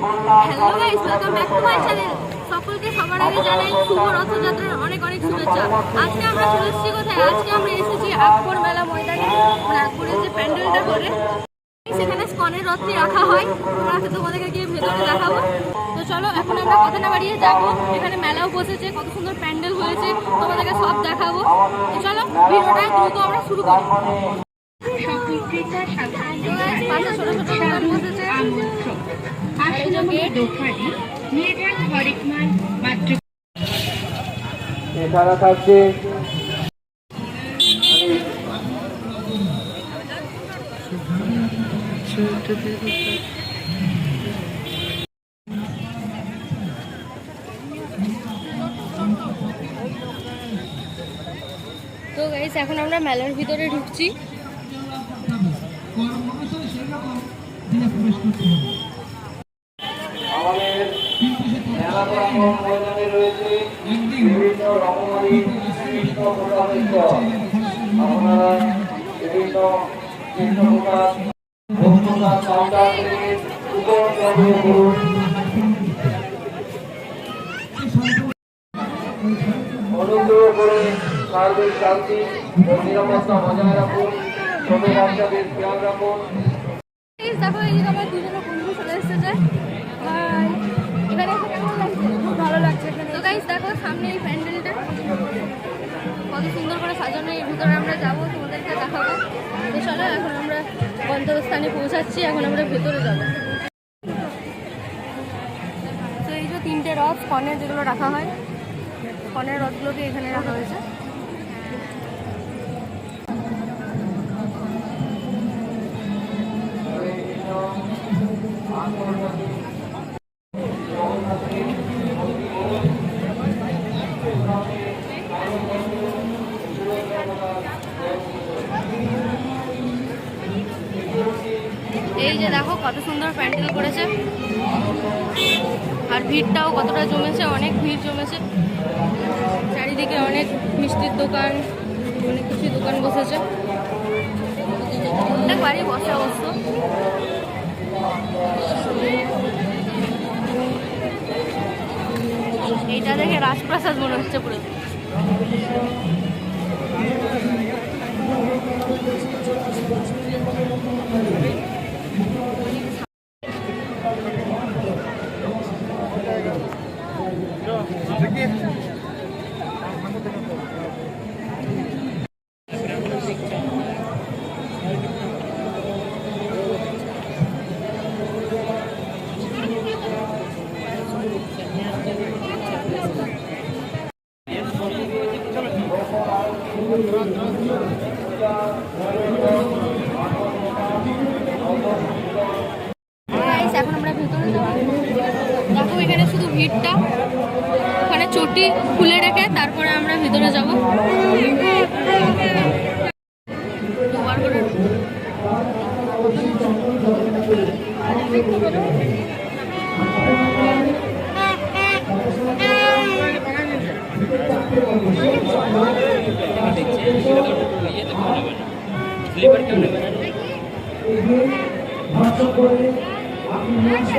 Hello guys welcome back to my channel সকলকে সবার আগে জানাই শুভ রথযাত্রার অনেক অনেক শুভেচ্ছা। আজকে আমরা চলে এসেছি কোথায়? আজকে আমরা এসেছি আকবর মেলা ময়দানে মানে আকবরের যে প্যান্ডেলটা করে। সেখানে স্কনের রথটি রাখা হয়। তোমরা তোমাদেরকে গিয়ে ভেতরে দেখাবো। তো চলো এখন আমরা কথা না বাড়িয়ে যাব। এখানে মেলাও বসেছে কত সুন্দর প্যান্ডেল হয়েছে। তোমাদেরকে সব দেখাবো। তো চলো ভিডিওটা দ্রুত আমরা শুরু করি। পাশে ছোট ছোট বসেছে। এছাড়া থাকছে তো গাইস এখন আমরা মেলার ভিতরে ঢুকছি। রয়েছে বিভিন্ন রকমারি আপনারা বিভিন্ন বিভিন্ন প্রকার ভক্তরা করুন। অনুগ্রহ করে সার্বিক শান্তি ও নিরাপত্তা বজায় রাখুন। ছোট বাচ্চাদের খেয়াল রাখুন। দেখো এইদিকে আমার দুজনে চলে এসেছে। গাইস দেখো সামনে এই প্যান্ডেলটা। কত সুন্দর করে সাজানো এই ভিতরে আমরা যাব, তোমাদেরকে দেখাবো। চলো, এখন আমরা গন্তব্যস্থানে পৌঁছাচ্ছি, এখন আমরা ভেতরে যাব। তো এই যে তিনটে রথ, কনের যেগুলো রাখা হয়, কনের রথগুলোকে এখানে রাখা হয়েছে। ভিড়টাও কতটা জমেছে, অনেক ভিড় জমেছে। চারিদিকে অনেক মিষ্টির দোকান, অনেক কিছু দোকান বসেছে। বাড়ি বসে অবশ্য। এইটা দেখে রাজপ্রাসাদ মনে হচ্ছে পুরো Guys, এখন আমরা ভেতরে যাব দেখো, এখানে শুধু ভিড়টা। ওখানে চটি খুলে রেখে তারপরে আমরা ভেতরে যাব। আপনি নিয়ে আসে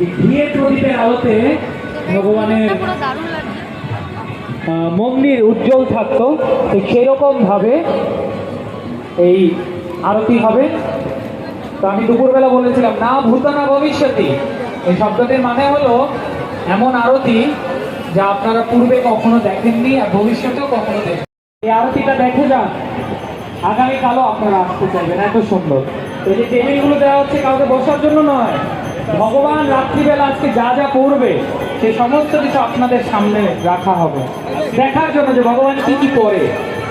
ঘিয়ের প্রদীপের আলোতে ভগবানের মন্দির উজ্জ্বল থাকতো। তো সেরকম ভাবে এই আরতি হবে। তো আমি দুপুরবেলা বলেছিলাম, না ভূত না ভবিষ্যতি। এই শব্দটির মানে হলো এমন আরতি যা আপনারা পূর্বে কখনো দেখেননি আর ভবিষ্যতেও কখনো দেখেন এই আরতিটা দেখে যান। আগামীকালও আপনারা আসতে চাইবেন। এত সুন্দর। এই যে টেবিলগুলো দেওয়া হচ্ছে কাউকে বসার জন্য নয়। ভগবান রাত্রিবেলা আজকে যা যা করবে, সে সমস্ত কিছু আপনাদের সামনে রাখা হবে। দেখার জন্য যে ভগবান কি কি করে।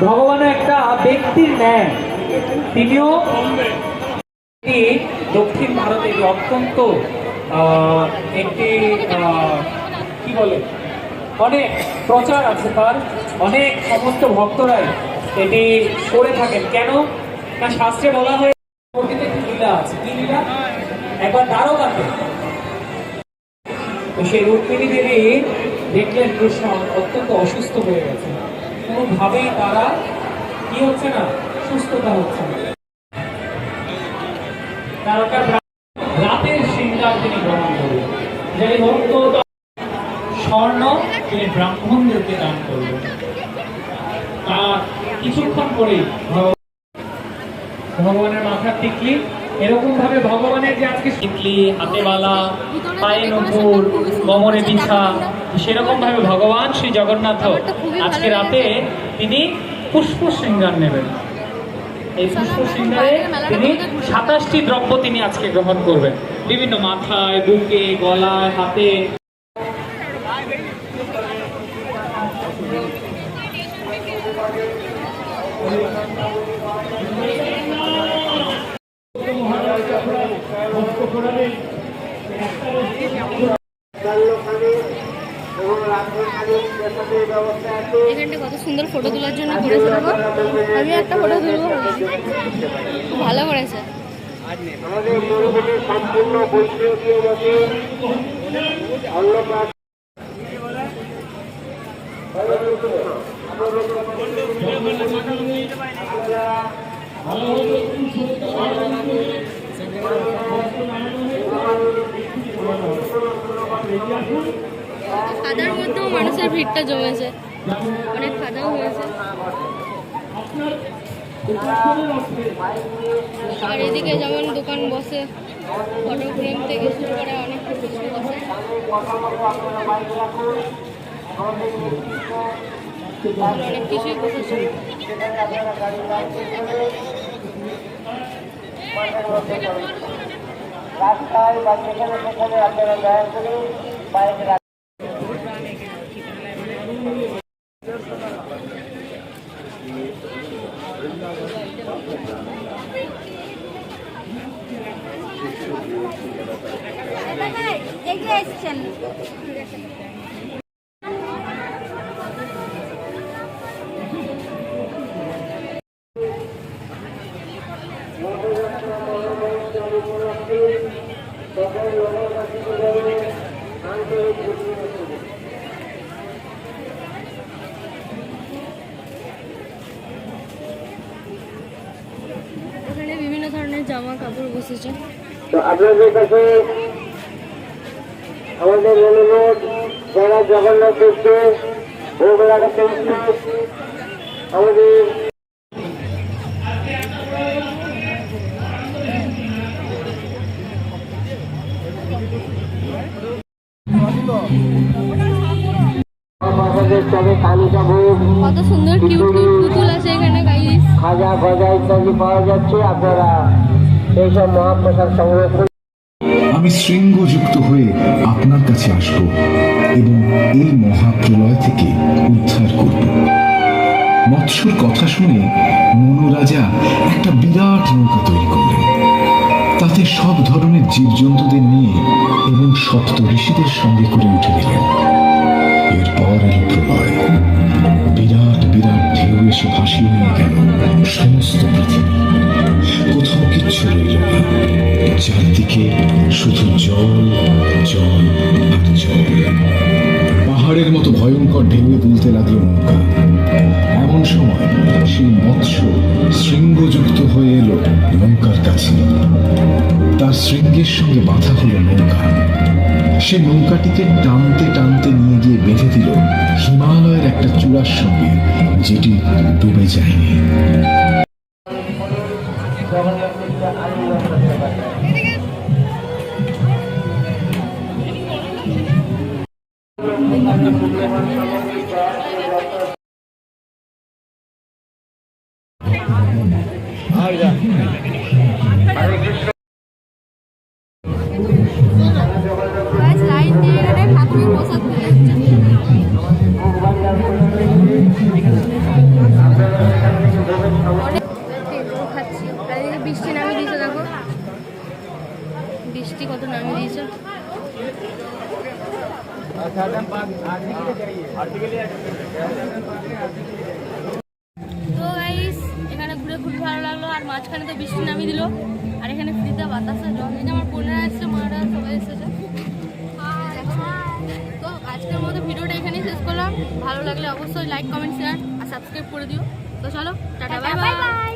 ভগবানও একটা ব্যক্তির ন্যায়। তিনিও দক্ষিণ ভারতে অত্যন্ত একটি কি বলে? অনেক প্রচার আছে তার, অনেক সমস্ত ভক্তরাই এটি করে থাকেন। কেন? না শাস্ত্রে বলা হয় লীলা আছে কি লীলা একবার দ্বারকাতে সেই রুক্মিণী দেবী দেখলেন কৃষ্ণ অত্যন্ত অসুস্থ হয়ে গেছে। কোনোভাবেই তারা কি হচ্ছে না, সুস্থতা হচ্ছে না। স্বর্ণ তিনি ব্রাহ্মণদেরকে দান করলেন। তার কিছুক্ষণ পরেই ভগবান ভগবানের মাথার টিকলি এরকম ভাবে ভগবানের যে আজকে টিকলি হাতেবালা পায়ে নকুর কমরে পিছা সেরকম ভাবে ভগবান শ্রী জগন্নাথ আজকে রাতে তিনি পুষ্প শৃঙ্গার নেবেন। এই পুষ্প শৃঙ্গারে তিনি সাতাশটি দ্রব্য তিনি আজকে গ্রহণ করবেন। বিভিন্ন মাথায় বুকে গলায় হাতে এখানটা কত সুন্দর ফটো তোলার জন্য করেছে দেখো। আমি একটা ফটো তুলবো। ভালো করেছে। খাদার মধ্যেও মানুষের ভিড়টা জমেছে। অনেক খাদাও হয়েছে আর এদিকে যেমন দোকান বসে ফটো ফ্রেম থেকে শুরু করে অনেক কিছু অনেক কিছুই বসেছে রাস্তায় বা যেখানে সেখানে আপনারা দয়া করে বাইক এসছেন। এখানে বিভিন্ন ধরনের জামা কাপড় বসেছে। তো আপনাদের কাছে আমাদের অনুরোধ যারা জগন্নাথ দেখছে ভোগ লাগাতে আমাদের কত সুন্দর কিউট কিউট পুতুল আছে এখানে গাইস খাজা গজা ইত্যাদি পাওয়া যাচ্ছে আপনারা এইসব মহাপ্রসাদ করুন আমি শৃঙ্গযুক্ত হয়ে আপনার কাছে আসব এবং এই মহাপ্রলয় থেকে উদ্ধার করব। মৎস্যর কথা শুনে মনোরাজা একটা বিরাট নৌকা তৈরি করলেন। তাতে সব ধরনের জীবজন্তুদের নিয়ে এবং সপ্ত ঋষিদের সঙ্গে করে উঠে গেলেন এরপর এলো প্রলয় বিরাট বিরাট ঢেউ এসে ভাসিয়ে নিয়ে গেল সমস্ত পৃথিবী। কোথাও কিচ্ছু রইল না। চারদিকে ভয়ঙ্কর ঢেউয়ে তুলতে লাগল নৌকা। এমন সময় সেই মৎস্য শৃঙ্গযুক্ত হয়ে এলো নৌকার কাছে। তার শৃঙ্গের সঙ্গে বাঁধা হলো নৌকা। সে নৌকাটিকে টানতে টানতে নিয়ে গিয়ে বেঁধে দিল হিমালয়ের একটা চূড়ার সঙ্গে, যেটি ডুবে যায়নি। problema. আর মাঝখানে তো বৃষ্টি নামিয়ে দিল। আর এখানে ফ্রিতে বাতাসে জল। যে আমার বোনেরা এসেছে মারা সবাই এসেছে। তো আজকের মতো ভিডিওটা এখানেই শেষ করলাম। ভালো লাগলে অবশ্যই লাইক কমেন্ট শেয়ার আর সাবস্ক্রাইব করে দিও। তো চলো টাটা বাই বাই